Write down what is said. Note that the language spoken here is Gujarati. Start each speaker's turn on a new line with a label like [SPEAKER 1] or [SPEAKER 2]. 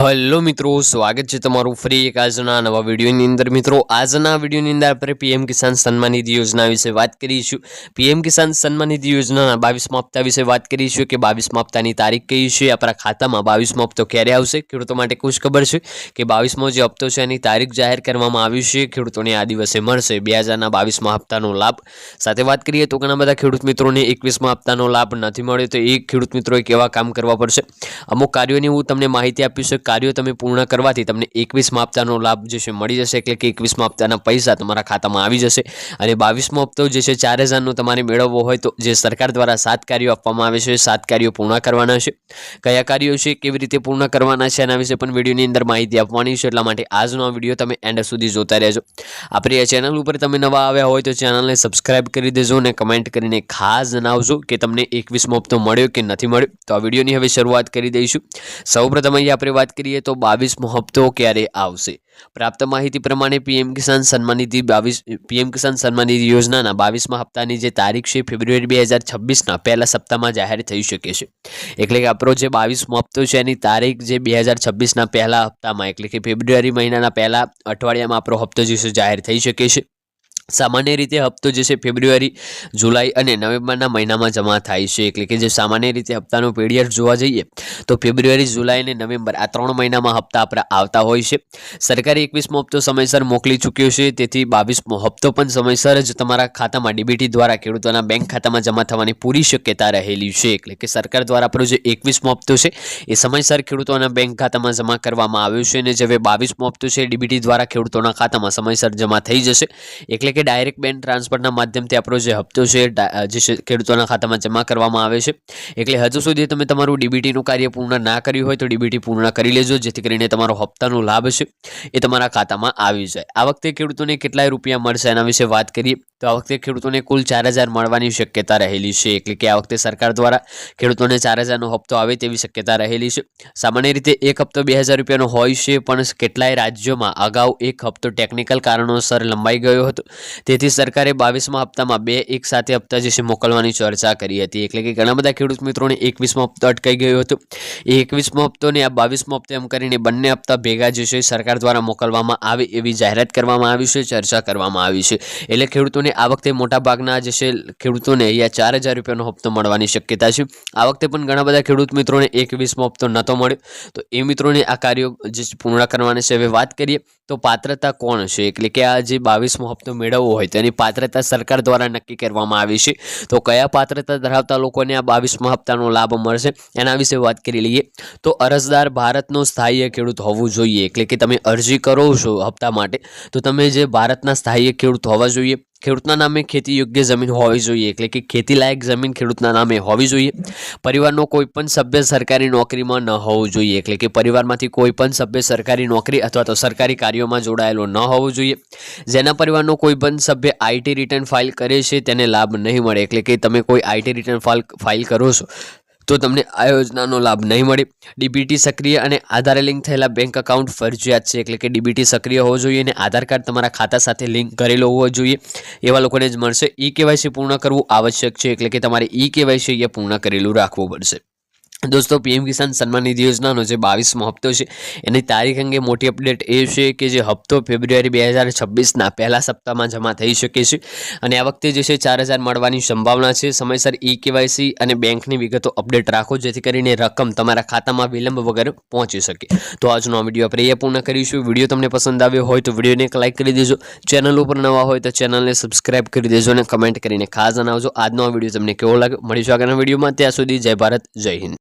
[SPEAKER 1] હેલો મિત્રો, સ્વાગત છે તમારું ફરી એક આજના નવા વિડીયોની અંદર. મિત્રો, આજના વિડીયોની અંદર આપણે પીએમ કિસાન સન્માન નિધિ યોજના વિશે વાત કરીશું. પીએમ કિસાન સન્માન નિધિ યોજનાના બાવીસમા હપ્તા વિશે વાત કરીશું કે બાવીસમા હપ્તાની તારીખ કઈ છે, આપણા ખાતામાં બાવીસમો હપ્તો ક્યારે આવશે, ખેડૂતો માટે કુશ ખબર છે કે બાવીસમો જે હપ્તો છે એની તારીખ જાહેર કરવામાં આવી છે, ખેડૂતોને આ દિવસે મળશે. બે હજારના બાવીસમા હપ્તાનો લાભ. સાથે વાત કરીએ તો ઘણા બધા ખેડૂત મિત્રોને એકવીસમા હપ્તાનો લાભ નથી મળ્યો, તો એ ખેડૂત મિત્રોએ કેવા કામ કરવા પડશે? અમુક કાર્યોની હું તમને માહિતી આપીશ. કાર્યો તમે પૂર્ણ કરવાથી તમને એકવીસમા હપ્તાનો લાભ જે છે મળી જશે. એટલે કે એકવીસમા હપ્તાના પૈસા તમારા ખાતામાં આવી જશે. અને બાવીસમો હપ્તો જે છે ચાર હજારનો તમારે મેળવવો હોય તો જે સરકાર દ્વારા સાત કાર્યો આપવામાં આવે છે, સાત કાર્યો પૂર્ણ કરવાના છે. કયા કાર્યો છે, કેવી રીતે પૂર્ણ કરવાના છે એના વિશે પણ વિડીયોની અંદર માહિતી આપવાની છે. એટલા માટે આજનો આ વીડિયો તમે એન્ડ સુધી જોતા રહેજો. આપણી આ ચેનલ ઉપર તમે નવા આવ્યા હોય તો ચેનલને સબસ્ક્રાઈબ કરી દેજો અને કમેન્ટ કરીને ખાસ જણાવજો કે તમને એકવીસમો હપ્તો મળ્યો કે નથી મળ્યો. તો આ વિડીયોની હવે શરૂઆત કરી દઈશું. સૌપ્રથમ અહીંયા આપણે વાત કરીએ તો બાવીસમો હપ્તો ક્યારે આવશે? પ્રાપ્ત માહિતી પ્રમાણે પીએમ કિસાન સન્માનિધિ બાવીસ, પીએમ કિસાન સન્માનિધિ યોજનાના બાવીસમા હપ્તાની જે તારીખ છે, ફેબ્રુઆરી બે હજાર છવ્વીસના પહેલા સપ્તાહમાં જાહેર થઈ શકે છે. એટલે કે આપણો જે બાવીસમો હપ્તો છે, એની તારીખ જે બે હજાર છવ્વીસના પહેલા હપ્તામાં, એટલે કે ફેબ્રુઆરી મહિનાના પહેલા અઠવાડિયામાં આપણો હપ્તો જે છે, જાહેર થઈ શકે છે. સામાન્ય રીતે હપ્તો જે છે ફેબ્રુઆરી, જુલાઈ અને નવેમ્બરના મહિનામાં જમા થાય છે. એટલે કે જે સામાન્ય રીતે હપ્તાનો પીરિયડ જોવા જઈએ, તો ફેબ્રુઆરી, જુલાઈ અને નવેમ્બર આ ત્રણ મહિનામાં હપ્તા આપણા આવતા હોય છે. સરકારે એકવીસમો હપ્તો સમયસર મોકલી ચૂક્યો છે, તેથી બાવીસમો હપ્તો પણ સમયસર જ તમારા ખાતામાં ડીબીટી દ્વારા ખેડૂતોના બેંક ખાતામાં જમા થવાની પૂરી શક્યતા રહેલી છે. એટલે કે સરકાર દ્વારા આપણો જે એકવીસમો હપ્તો છે, એ સમયસર ખેડૂતોના બેંક ખાતામાં જમા કરવામાં આવ્યો છે અને જે હવે બાવીસમો હપ્તો છે, ડીબીટી દ્વારા ખેડૂતોના ખાતામાં સમયસર જમા થઈ જશે. એટલે કે ડાયરેક્ટ બેંક ટ્રાન્સફરના માધ્યમથી આપણો જે હપ્તો છે જે ખેડૂતોના ખાતામાં જમા કરવામાં આવે છે. એટલે હજુ સુધી તમે તમારું ડીબીટીનું કાર્ય પૂર્ણ ના કર્યું હોય તો ડીબીટી પૂર્ણ કરી લેજો, જેથી કરીને તમારો હપ્તાનો લાભ છે, એ તમારા ખાતામાં આવી જાય. આ વખતે ખેડૂતોને કેટલાય રૂપિયા મળશે એના વિશે વાત કરીએ, તો આ વખતે ખેડૂતોને કુલ ચાર હજાર મળવાની શક્યતા રહેલી છે. એટલે કે આ વખતે સરકાર દ્વારા ખેડૂતોને ચાર હજારનો હપ્તો આવે તેવી શક્યતા રહેલી છે. સામાન્ય રીતે એક હપ્તો બે હજાર રૂપિયાનો હોય છે, પણ કેટલાય રાજ્યોમાં અગાઉ એક હપ્તો ટેકનિકલ કારણોસર લંબાઈ ગયો હતો. તેથી સરકારે બાવીસમા હપ્તામાં બે એક સાથે હપ્તા જે છે મોકલવાની ચર્ચા કરી હતી. એટલે કે ઘણા બધા ખેડૂત મિત્રોને એકવીસમો હપ્તો અટકાઈ ગયો હતો. એ એકવીસમો હપ્તો ને આ બાવીસમો હપ્તો એમ કરીને બંને હપ્તા ભેગા જે છે સરકાર દ્વારા મોકલવામાં આવે એવી જાહેરાત કરવામાં આવી છે, ચર્ચા કરવામાં આવી છે. એટલે ખેડૂતોને આ વખતે મોટા ભાગના જે છે ખેડૂતોને અહીંયા ચાર હજાર રૂપિયાનો હપ્તો મળવાની શક્યતા છે. આ વખતે પણ ઘણા બધા ખેડૂત મિત્રોને એકવીસમો હપ્તો નહોતો મળ્યો. તો એ મિત્રોને આ કાર્યો જે પૂર્ણ કરવાના છે. હવે વાત કરીએ તો પાત્રતા કોણ છે? એટલે કે આ જે બાવીસમો હપ્તો મેળવવો હોય તેની પાત્રતા સરકાર દ્વારા નક્કી કરવામાં આવી છે. તો કયા પાત્રતા ધરાવતા લોકોને આ બાવીસમા હપ્તાનો લાભ મળશે એના વિશે વાત કરી લઈએ. તો અરજદાર ભારતનો સ્થાયી ખેડૂત હોવું જોઈએ. એટલે કે તમે અરજી કરો છો હપ્તા માટે, તો તમે જે ભારતના સ્થાયી ખેડૂત હોવા જોઈએ ખેડૂતના નામે ખેતી યોગ્ય જમીન હોવી જોઈએ. એટલે કે ખેતી લાયક જમીન ખેડૂતના નામે હોવી જોઈએ. પરિવારનો કોઈ પણ સભ્ય સરકારી નોકરીમાં ન હોવું જોઈએ. એટલે કે પરિવારમાંથી કોઈ પણ સભ્ય સરકારી નોકરી અથવા તો સરકારી કાર્યોમાં જોડાયેલો ન હોવો જોઈએ. જેના પરિવારનો કોઈ પણ સભ્ય આઈટી રિટર્ન ફાઇલ કરે છે, તેને લાભ નહીં મળે. એટલે કે તમે કોઈ આઈટી રિટર્ન ફાઇલ ફાઇલ કરો છો તો તમને આ યોજનાનો લાભ નહીં મળે. ડીબીટી સક્રિય અને આધારે લિંક થયેલા બેંક અકાઉન્ટ ફરજિયાત છે. એટલે કે ડીબીટી સક્રિય હોવો જોઈએ અને આધાર કાર્ડ તમારા ખાતા સાથે લિંક કરેલો હોવો જોઈએ. એવા લોકોને જ મળશે. ઈ કેવાયસી પૂર્ણ કરવું આવશ્યક છે. એટલે કે તમારે ઈ કેવાયસી એ પૂર્ણ કરેલું રાખવું પડશે. દોસ્તો, પીએમ કિસાન સન્માન નિધિ યોજનાનો જે બાવીસમો હપ્તો છે, એની તારીખ અંગે મોટી અપડેટ એ છે કે જે હપ્તો ફેબ્રુઆરી બે હજાર છવ્વીસના પહેલા સપ્તાહમાં જમા થઈ શકે છે અને આ વખતે જે છે ચાર હજાર મળવાની સંભાવના છે. સમયસર ઈ કેવાયસી અને બેંકની વિગતો અપડેટ રાખો, જેથી કરીને રકમ તમારા ખાતામાં વિલંબ વગર પહોંચી શકે. તો આજનો આ વીડિયો આપણે એ પૂર્ણ કરીશું. વીડિયો તમને પસંદ આવ્યો હોય તો વિડીયોને એક લાઇક કરી દેજો. ચેનલ ઉપર નવા હોય તો ચેનલને સબસ્ક્રાઇબ કરી દેજો અને કમેન્ટ કરીને ખાસ જણાવજો. આજનો આ વીડિયો તમને કેવો લાગ્યો? મળીશું આગળના વિડીયોમાં. ત્યાં સુધી જય ભારત, જય હિન્દ.